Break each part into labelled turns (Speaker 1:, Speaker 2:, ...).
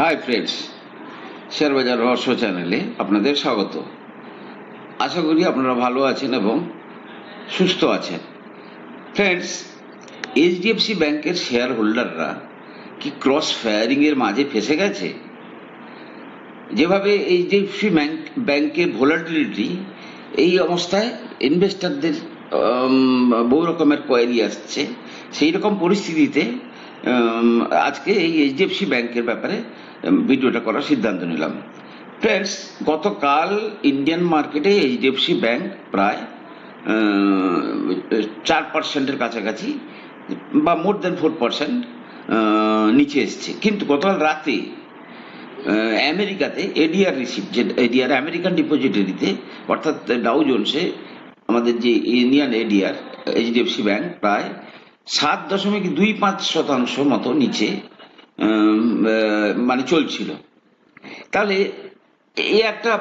Speaker 1: Hi friends share বাজার রহস্য চ্যানেলে আপনাদের স্বাগত। আশা করি আপনারা ভালো আছেন এবং সুস্থ আছেন। ফ্রেন্ডস এইচডিএফসি ব্যাংকের শেয়ার হোল্ডাররা কি ক্রস ফায়ারিং এর মাঝে ফেসে গেছে? যেভাবে এইচডিএফসি ব্যাংক ব্যাংকের ভোলাটিলিটি এই অবস্থায় ইনভেস্টারদের বহু রকমের কোয়ারি আসছে, সেই রকম পরিস্থিতিতে আজকে এই এইচডিএফসি ব্যাংকের ব্যাপারে ভিডিওটা করার সিদ্ধান্ত নিলাম। ফ্রেন্ডস গতকাল ইন্ডিয়ান মার্কেটে এইচডিএফসি ব্যাংক প্রায় চার পার্সেন্টের কাছাকাছি, বা মোর দেন ফোর পার্সেন্ট নিচে এসছে। কিন্তু গতকাল রাতে আমেরিকাতে এডিআর রিসিপ্ট যে এডিআর আমেরিকান ডিপোজিটরিতে অর্থাৎ ডাউ জোনসে আমাদের যে ইন্ডিয়ান এডিআর এইচডিএফসি ব্যাংক প্রায় সাত দশমিক দুই পাঁচ শতাংশ মতো নিচে মানে চলছিল। তাহলে এই একটা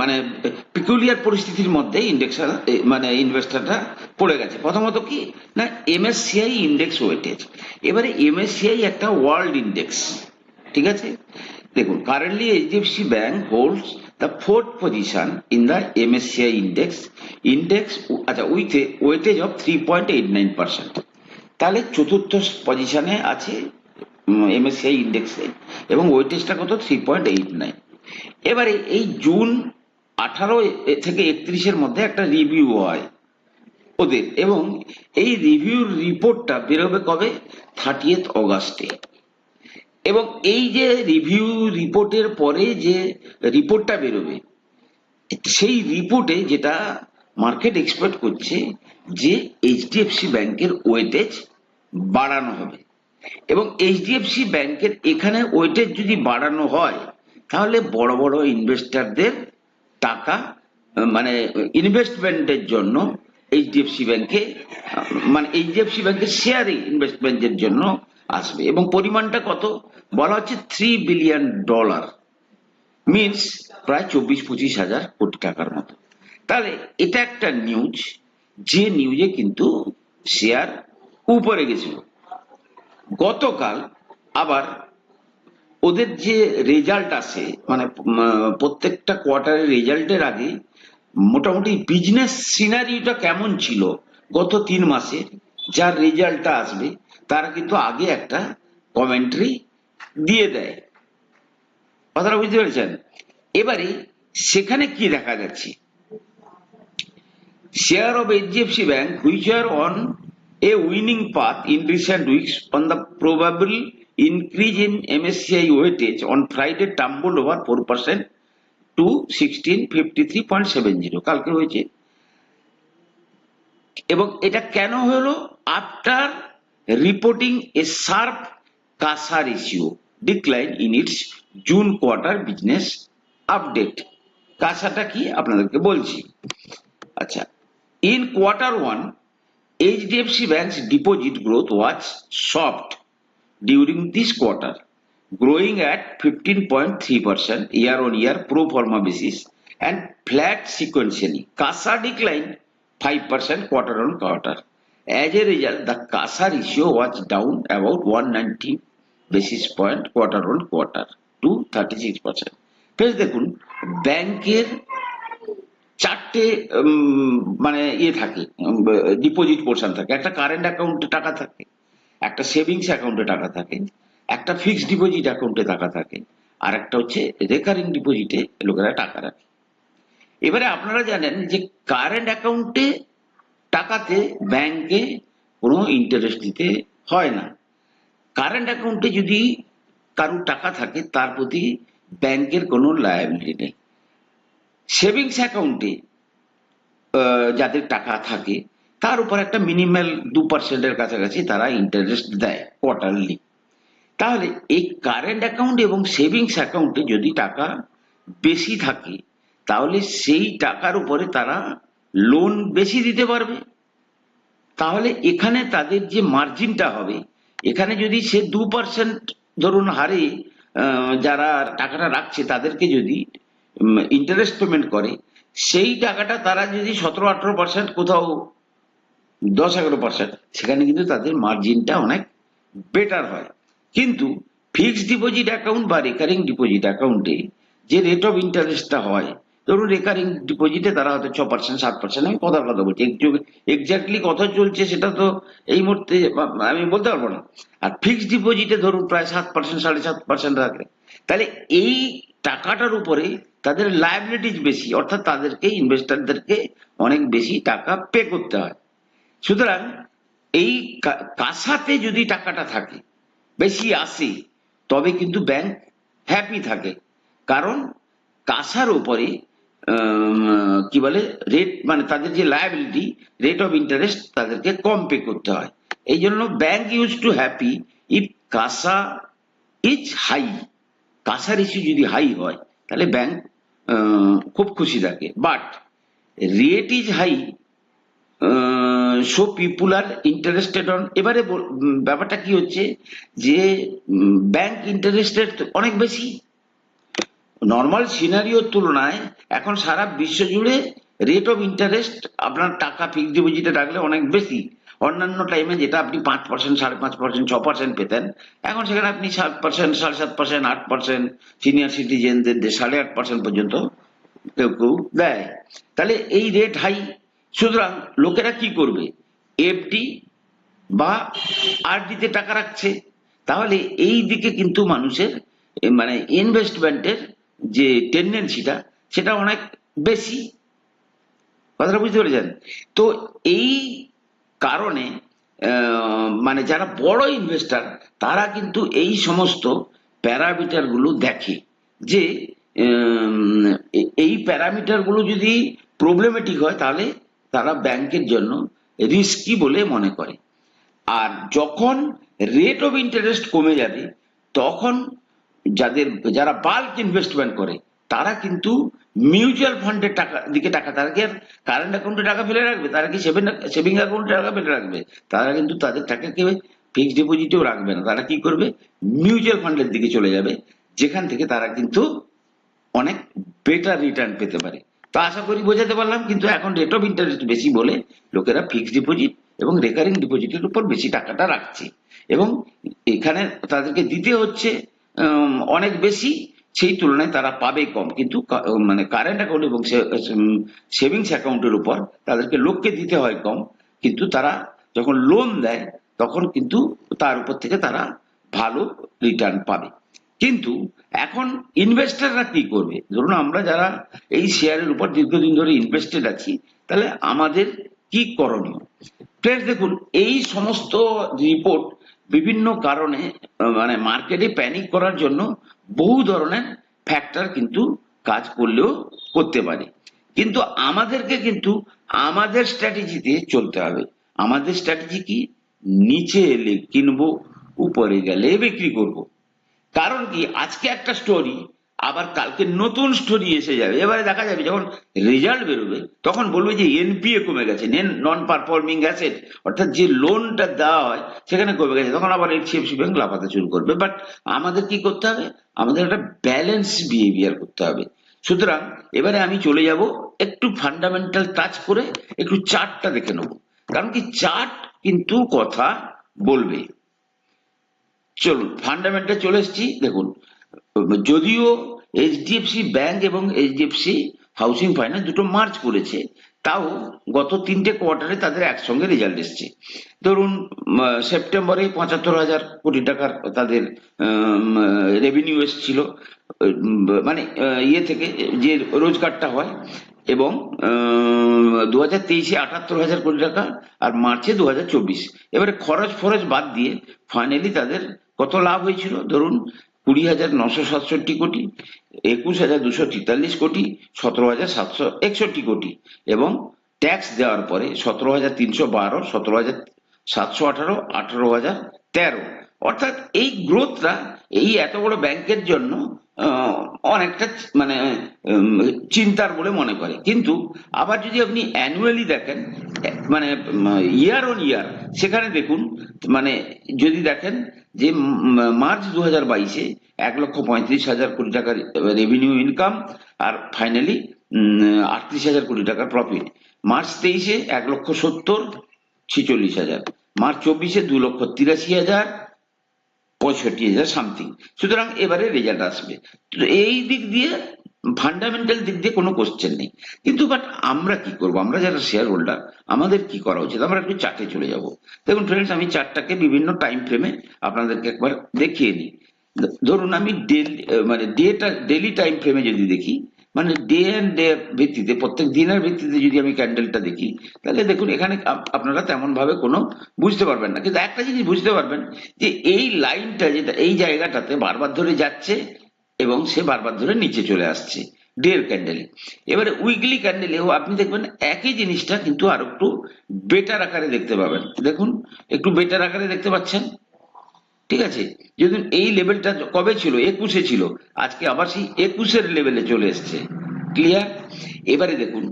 Speaker 1: মানে পিকুলিয়ার পরিস্থিতির মধ্যে ইন্ডেক্স মানে ইনভেস্টারটা পড়ে গেছে। প্রথমত কি? না M S C I index weightage এবারে এমএসসিআই একটা ওয়ার্ল্ড ইন্ডেক্স ঠিক আছে? দেখুন currently HDFC bank holds the fourth position in the MSCI index index আচ্ছা with weightage of three point eight nine percent তাহলে চতুর্থ পজিশনে আছে এমএসসিআই ইন্ডেক্সে এবং ওয়েটেজটা কত? থ্রি পয়েন্ট এইট নাইন এবারে এই জুন আঠারো থেকে একত্রিশের মধ্যে একটা রিভিউ হয় ওদের, এবং এই রিভিউর রিপোর্টটা বেরোবে কবে? থার্টিয়েথ অগাস্টে এবং এই যে রিভিউ রিপোর্টের পরে যে রিপোর্টটা বেরোবে, সেই রিপোর্টে যেটা মার্কেট এক্সপেক্ট করছে যে এইচডিএফসি ব্যাংকের ওয়েটেজ বাড়ানো হবে। এবং এইচডিএফসি ব্যাংকের এখানে ওয়েটেজ যদি বাড়ানো হয়, তাহলে বড় বড় ইনভেস্টরদের টাকা মানে ইনভেস্টমেন্টের জন্য এইচডিএফসি ব্যাংকে মানে এইচডিএফসি ব্যাংকের শেয়ারে ইনভেস্টমেন্টের জন্য আসবে। এবং পরিমাণটা কত? বলা হচ্ছে থ্রি বিলিয়ন ডলার মিনস প্রায় চব্বিশ পঁচিশ হাজার কোটি টাকার মতো। তাহলে এটা একটা নিউজ যে নিউজে কিন্তু শেয়ার উপরে গেছিল। গতকাল আবার ওদের যে রেজাল্ট আসে মানে প্রত্যেকটা কোয়ার্টারের রেজাল্টের আগে মোটামুটি বিজনেস সিনারিটা কেমন ছিল গত তিন মাসে? যার রেজাল্টটা আসবে তারা কিন্তু আগে একটা কমেন্ট্রি দিয়ে দেয় কথাটা বুঝতে পেরেছেন এবারে সেখানে কি দেখা যাচ্ছে share of HDFC Bank, which are on a winning path in recent weeks on the probable increase in MSCI weightage on Friday tumbled over 4% to 1653.70 কালকে হয়েছে এবং এটা কেন হলো after reporting a sharp CASA ratio decline in its June quarter business update কাসাটা কি আপনাদেরকে বলছি আচ্ছা in quarter one hdfc bank's deposit growth was soft during this quarter growing at 15.3% year on year pro forma basis and flat sequentially kasa declined 5% quarter on quarter as a result, the kasa ratio was down about 190 basis point quarter on quarter to 36% ফের দেখুন, ব্যাংকের চারটে মানে ইয়ে থাকে deposit portion থাকে। একটা current অ্যাকাউন্টে টাকা থাকে, একটা সেভিংস অ্যাকাউন্টে টাকা থাকে, একটা ফিক্সড ডিপোজিট অ্যাকাউন্টে টাকা থাকে, আর একটা হচ্ছে রেকারিং ডিপোজিটে লোকেরা টাকা রাখে। এবারে আপনারা জানেন যে কারেন্ট অ্যাকাউন্টে টাকাতে ব্যাংকে কোনো ইন্টারেস্ট দিতে হয় না। কারেন্ট অ্যাকাউন্টে যদি কারুর টাকা থাকে, তার প্রতি ব্যাংকের কোনো লায়াবিলিটি নেই। সেভিংস অ্যাকাউন্টে যাদের টাকা থাকে, তার উপর একটা মিনিমাল দু পার্সেন্টের কাছাকাছি তারা ইন্টারেস্ট দেয় কোয়ার্টারলি তাহলে এই কারেন্ট অ্যাকাউন্ট এবং সেভিংস অ্যাকাউন্টে যদি টাকা বেশি থাকে, তাহলে সেই টাকার উপরে তারা লোন বেশি দিতে পারবে। তাহলে এখানে তাদের যে মার্জিনটা হবে, এখানে যদি সে দু পার্সেন্ট ধরুন হারে যারা টাকাটা রাখছে, তাদেরকে যদি ইন্টারেস্ট পেমেন্ট করে, সেই টাকাটা তারা যদি সতেরো আঠারো পার্সেন্ট কোথাও, দশ এগারো পার্সেন্ট সেখানে কিন্তু তাদের মার্জিনটা অনেক বেটার হয়। কিন্তু ফিক্সড ডিপোজিট অ্যাকাউন্ট বা রেকারিং ডিপোজিট অ্যাকাউন্টে যে রেট অফ ইন্টারেস্টটা হয় ধরুন রেকারিং ডিপোজিটে তারা হয়তো ছ পার্সেন্ট সাত পার্সেন্ট আমি কথার কথা বলছি। এক্স্যাক্টলি কত চলছে সেটা তো এই মুহূর্তে আমি বলতে পারব না। আর ফিক্সড ডিপোজিটে ধরুন প্রায় সাত পার্সেন্ট সাড়ে সাত পার্সেন্ট রাখে তাহলে এই টাকাটার উপরে তাদের লায়াবিলিটিস বেশি, অর্থাৎ তাদেরকে ইনভেস্টরদেরকে অনেক বেশি টাকা পে করতে হয়। সুতরাং এই কাসাতে যদি টাকাটা থাকে, বেশি আসে, তবে কিন্তু ব্যাংক হ্যাপি থাকে। কারণ কাসার উপরে কি বলে? রেট মানে তাদের যে লায়াবিলিটি রেট অফ ইন্টারেস্ট তাদেরকে কম পে করতে হয়। এই জন্য bank use to happy if CASA is high কাসার issue যদি হাই হয়, তাহলে ব্যাংক খুব খুশি থাকে। But rate is high so people are interested on এবারে ব্যাপারটা কি হচ্ছে যে ব্যাংক ইন্টারেস্টেড অনেক বেশি। নর্মাল সিনারিওর তুলনায় এখন সারা বিশ্ব জুড়ে রেট অফ ইন্টারেস্ট আপনার টাকা ফিক্সড ডিপোজিটে রাখলে অনেক বেশি। অন্যান্য টাইমে যেটা আপনি পাঁচ পার্সেন্ট সাড়ে পাঁচ পার্সেন্ট ছ পার্সেন্ট পেতেন, এখন সেখানে আপনি সাত পার্সেন্ট সাড়ে সাত পার্সেন্ট আট পার্সেন্ট সিনিয়র সিটিজেনদের সাড়ে আট পার্সেন্ট পর্যন্ত কেউ কেউ দেয়। তাহলে এই রেট হাই সুতরাং লোকেরা কি করবে? এফডি বা আরডিতে টাকা রাখছে। তাহলে এই দিকে কিন্তু মানুষের মানে ইনভেস্টমেন্টের যে টেন্ডেন্সিটা সেটা অনেক বেশি। কথাটা বুঝতে পেরেছেন? তো এই কারণে মানে যারা বড় ইনভেস্টার তারা কিন্তু এই সমস্ত প্যারামিটারগুলো দেখে যে এই প্যারামিটারগুলো যদি প্রবলেমেটিক হয়, তাহলে তারা ব্যাংকের জন্য রিস্কি বলে মনে করে। আর যখন রেট অফ ইন্টারেস্ট কমে যাবে, তখন যাদের, যারা বাল্ক ইনভেস্টমেন্ট করে, তারা কিন্তু মিউচুয়াল ফান্ডের টাকা, দিকে টাকা, তারা কি আর কারেন্ট অ্যাকাউন্টে টাকা ফেলে রাখবে? তারা কি সেভিং সেভিং অ্যাকাউন্টে টাকা ফেলে রাখবে? তারা কিন্তু তাদের টাকা টাকাকে ফিক্সড ডিপোজিটেও রাখবে না। তারা কি করবে? মিউচুয়াল ফান্ডের দিকে চলে যাবে, যেখান থেকে তারা কিন্তু অনেক বেটার রিটার্ন পেতে পারে। তা আশা করি বোঝাতে পারলাম, কিন্তু এখন রেট অফ ইন্টারেস্ট বেশি বলে লোকেরা ফিক্সড ডিপোজিট এবং রেকারিং ডিপোজিটের উপর বেশি টাকাটা রাখছে। এবং এখানে তাদেরকে দিতে হচ্ছে অনেক বেশি সেই তুলনায় তারা পাবে কম। কিন্তু মানে কারেন্ট অ্যাকাউন্ট এবং সেভিংস অ্যাকাউন্টের উপর তাদেরকে লোককে দিতে হয় কম। কিন্তু তারা যখন লোন দেয়, তখন কিন্তু তার উপর থেকে তারা ভালো রিটার্ন পাবে। কিন্তু এখন ইনভেস্টাররা কি করবে? ধরুন আমরা যারা এই শেয়ারের উপর দীর্ঘদিন ধরে ইনভেস্টেড আছি, তাহলে আমাদের কি করণীয়? ফ্রেন্ডস দেখুন, এই সমস্ত রিপোর্ট বিভিন্ন কারণে মানে মার্কেটে প্যানিক করার জন্য বহু ধরনের ফ্যাক্টর কিন্তু কাজ করলেও করতে পারে। কিন্তু আমাদেরকে কিন্তু আমাদের স্ট্র্যাটেজিতে চলতে হবে। আমাদের স্ট্র্যাটেজি কি? নিচে এলে কিনবো, উপরে গেলে বিক্রি করব। কারণ কি? আজকে একটা স্টোরি আবার কালকে নতুন স্টোরি এসে যাবে। এবারে দেখা যাবে যখন রেজাল্ট বেরোবে, তখন বলবে যে এনপিএ কমে গেছে নন পারফর্মিং অ্যাসেট অর্থাৎ যে লোনটা দেওয়া হয়, সেখানে কমে গেছে। তখন আবার এইচডিএফসি ব্যাংক লাফাতে শুরু করবে। বাট আমাদের কি করতে হবে? আমাদের একটা ব্যালেন্স বিহেভিয়ার করতে হবে। সুতরাং এবারে আমি চলে যাব, একটু ফান্ডামেন্টাল টাচ করে একটু চার্টটা দেখে নেব। কারণ কি চার্ট কিন্তু কথা বলবে। চলুন ফান্ডামেন্টাল চলে এসেছি, দেখুন। যদিও এইচডিএফসি ব্যাংক এবং এইচডিএফসি হাউসিং ফাইন্যান্স দুটো মার্চ করেছে, তাও গত তিনটে কোয়ার্টারে তাদের একসঙ্গে রেজাল্ট এসছে। ধরুন সেপ্টেম্বরে পঁচাত্তর হাজার কোটি টাকার তাদের রেভিনিউ এসছিল মানে ইয়ে থেকে যে রোজগারটা হয় এবং দু হাজার তেইশে আটাত্তর হাজার কোটি টাকা আর মার্চে দু হাজার চব্বিশ। এবারে খরচ ফরচ বাদ দিয়ে ফাইনালি তাদের কত লাভ হয়েছিল? ধরুন কুড়ি হাজার নশো সাতষট্টি কোটি, একুশ হাজার দুশো তেতাল্লিশ কোটি, সতেরো হাজার সাতশো একষট্টি কোটি এবং ট্যাক্স দেওয়ার পরে সতেরো হাজার তিনশো বারো, সতেরো হাজার সাতশো আঠারো আঠারো হাজার তেরো। অর্থাৎ এই গ্রোথটা এই এত বড় ব্যাংকের জন্য অনেকটা মানে চিন্তার বলে মনে করে। কিন্তু আবার যদি আপনি অ্যানুয়ালি দেখেন মানে ইয়ার অন ইয়ার সেখানে দেখুন মানে যদি দেখেন যে মার্চ দু হাজার বাইশে এক লক্ষ পঁয়ত্রিশ হাজার কোটি টাকার রেভিনিউ ইনকাম আর ফাইনালি আটত্রিশ হাজার কোটি টাকার প্রফিট মার্চ তেইশে এক লক্ষ সত্তর, ছিচল্লিশ হাজার। মার্চ চব্বিশে দু লক্ষ তিরাশি হাজার। পঁয়ষট্টি হাজার সামথিং সুতরাং এবারে রেজাল্ট আসবে। এই দিক দিয়ে ফান্ডামেন্টাল দিক দিয়ে কোনো কোশ্চেন নেই। কিন্তু বাট আমরা কি করব? আমরা যারা শেয়ার হোল্ডার আমাদের কি করা উচিত? আমরা একটু চার্টে চলে যাব। দেখুন ফ্রেন্ডস আমি চার্টটাকে বিভিন্ন টাইম ফ্রেমে আপনাদেরকে একবার দেখিয়ে নিই ধরুন আমি ডেলি মানে ডেটা ডেলি টাইম ফ্রেমে যদি দেখি মানে ডে অ্যান্ড ডে ভিত্তিতে, প্রত্যেক দিনের ভিত্তিতে যদি আমি ক্যান্ডেলটা দেখি, তাহলে দেখুন এখানে আপ- আপনারা তেমন ভাবে কোনো বুঝতে পারবেন না। কিন্তু একটা জিনিস বুঝতে পারবেন যে এই লাইনটা যেটা, এই জায়গাটাতে বারবার ধরে যাচ্ছে এবং সে বারবার ধরে নিচে চলে আসছে ডের ক্যান্ডেলে এবারে উইকলি ক্যান্ডেলেও আপনি দেখবেন একই জিনিসটা কিন্তু আর একটু বেটার আকারে দেখতে পাবেন। দেখুন, একটু বেটার আকারে দেখতে পাচ্ছেন? ঠিক আছে? যদি এই লেভেলটা কবে ছিল? একুশে ছিল। আজকে আবার সেই একুশের লেভেলে চলে এসছে। ক্লিয়ার এবারে দেখুন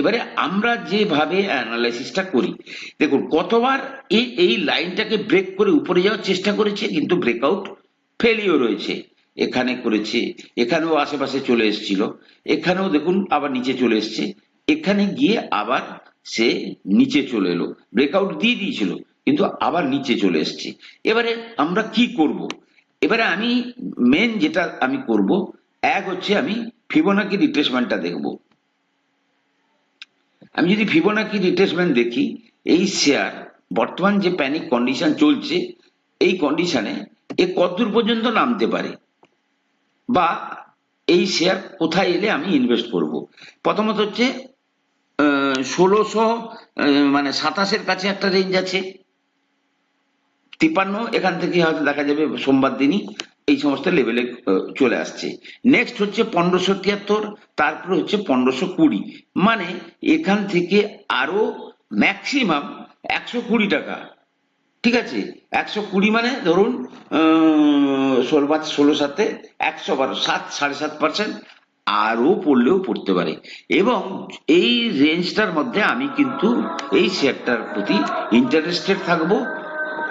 Speaker 1: এবারে আমরা যেভাবে অ্যানালাইসিসটা করি, দেখুন, কতবার এই এই লাইনটাকে ব্রেক করে উপরে যাওয়ার চেষ্টা করেছে, কিন্তু ব্রেকআউট ফেলিও রয়েছে। এখানে করেছে, এখানেও আশেপাশে চলে এসেছিল, এখানেও দেখুন আবার নিচে চলে এসছে, এখানে গিয়ে আবার সে নিচে চলে এলো। ব্রেকআউট দিয়ে দিয়েছিল। কিন্তু আবার নিচে চলে এসছে। এবারে আমরা কি করব? এবারে আমি মেন যেটা আমি করব, এক হচ্ছে আমি ফিবোনাকি রিট্রেসমেন্টটা দেখব। আমি যদি ফিবোনাকি রিট্রেসমেন্ট দেখি, এই শেয়ার বর্তমান যে প্যানিক কন্ডিশন চলছে, এই কন্ডিশনে এ কতদূর পর্যন্ত নামতে পারে? বা এই শেয়ার কোথায় এলে আমি ইনভেস্ট করব? প্রথমত হচ্ছে ষোলোশো মানে সাতাশের কাছে একটা রেঞ্জ আছে। তিপান্ন এখান থেকে হয়তো দেখা যাবে সোমবার দিনই এই সমস্ত লেভেলে চলে আসছে। নেক্সট হচ্ছে পনেরোশো তিয়াত্তর, তারপরে হচ্ছে পনেরোশো কুড়ি। মানে এখান থেকে আরও ম্যাক্সিমাম একশো কুড়ি টাকা। ঠিক আছে? একশো কুড়ি মানে ধরুন ষোলো পাঁচ ষোলো সাথে একশো বারো, সাত, সাড়ে সাত পার্সেন্ট আরও পড়লেও পড়তে পারে। এবং এই রেঞ্জটার মধ্যে আমি কিন্তু এই শেয়ারটার প্রতি ইন্টারেস্টেড থাকব।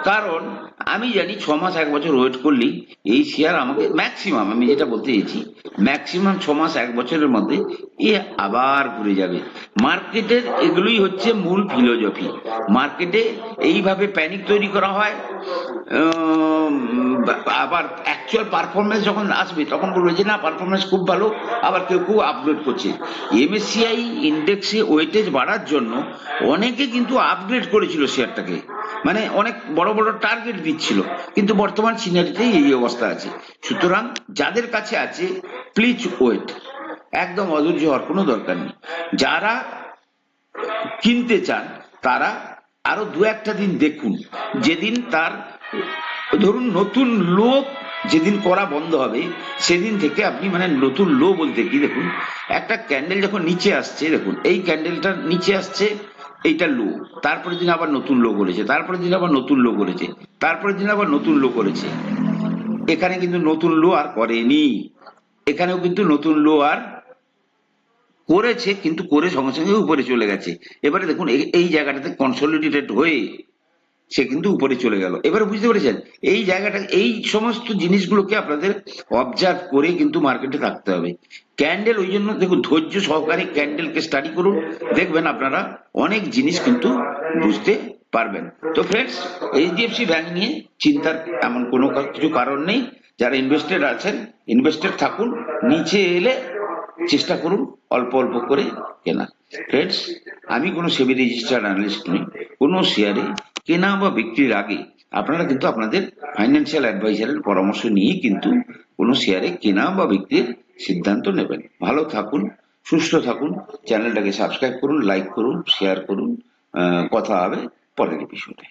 Speaker 1: কারণ আমি জানি ছ মাস এক বছর ওয়েট করলেই এই শেয়ার আমাকে ম্যাক্সিমাম আমি যেটা বলতে চাইছি ম্যাক্সিমাম ছ মাস এক বছরের মধ্যে এ আবার ঘুরে যাবে। মার্কেটের এগুলোই হচ্ছে মূল ফিলোজফি। মার্কেটে এইভাবে প্যানিক তৈরি করা হয় আবার অ্যাকচুয়াল পারফরমেন্স যখন আসবে, তখন বলবে যে না পারফরমেন্স খুব ভালো, আবার কেউ কেউ আপগ্রেড করছে। এমএসসিআই ইন্ডেক্সে ওয়েটেজ বাড়ার জন্য অনেকে কিন্তু আপগ্রেড করেছিল শেয়ারটাকে মানে অনেক বড় বড় টার্গেট দিচ্ছিল, কিন্তু বর্তমান সিনারিতে এই অবস্থা আছে। সুতরাং যাদের কাছে আছে প্লিজ ওয়েট একদম অধৈর্য হওয়ার কোনো দরকার নেই। যারা কিনতে চান, তারা আরও দু একটা দিন দেখুন। যেদিন তার, ধরুন নতুন লো যেদিন করা বন্ধ হবে, সেদিন থেকে আপনি মানে নতুন লো বলতে কি দেখুন, একটা ক্যান্ডেল যখন নিচে আসছে, দেখুন, এই ক্যান্ডেলটা নিচে আসছে, এইটা লো। তারপরের দিন আবার নতুন লো করেছে তারপরে দিন আবার নতুন লো করেছে, তারপরের দিন আবার নতুন লো করেছে। এখানে কিন্তু নতুন লো আর করেনি। এখানেও কিন্তু নতুন লো আর করেছে, কিন্তু করে সঙ্গে সঙ্গে উপরে চলে গেছে। এবারে দেখুন, এই- জায়গাটাতে কনসলিডেটেড হয়ে সে কিন্তু উপরে চলে গেল। এবারে বুঝতে পেরেছেন? এই জায়গাটা, এই সমস্ত জিনিসগুলোকে আপনাদের অবজার্ভ করে কিন্তু মার্কেটে থাকতে হবে। ক্যান্ডেল ওই জন্য দেখুন, ধৈর্য সহকারে ক্যান্ডেলকে স্টাডি করুন। দেখবেন আপনারা অনেক জিনিস কিন্তু বুঝতে পারবেন। তো ফ্রেন্ডস এইচডিএফসি ব্যাংক নিয়ে চিন্তার এমন কোনো কিছু কারণ নেই। যারা ইনভেস্টেড আছেন ইনভেস্টেড থাকুন, নিচে এলে চেষ্টা করুন, অল্প অল্প করে কেনা। ফ্রেন্ডস আমি কোনো সেবি রেজিস্টার্ড অ্যানালিস্ট নই, কোনো শেয়ারে কেনা বা বিক্রির আগে আপনারা কিন্তু আপনাদের ফাইন্যান্সিয়াল অ্যাডভাইজারের পরামর্শ নিয়ে কিন্তু কোনো শেয়ারে কেনা বা বিক্রির সিদ্ধান্ত নেবেন। ভালো থাকুন, সুস্থ থাকুন চ্যানেলটাকে সাবস্ক্রাইব করুন লাইক করুন শেয়ার করুন কথা হবে পরের এপিসোডে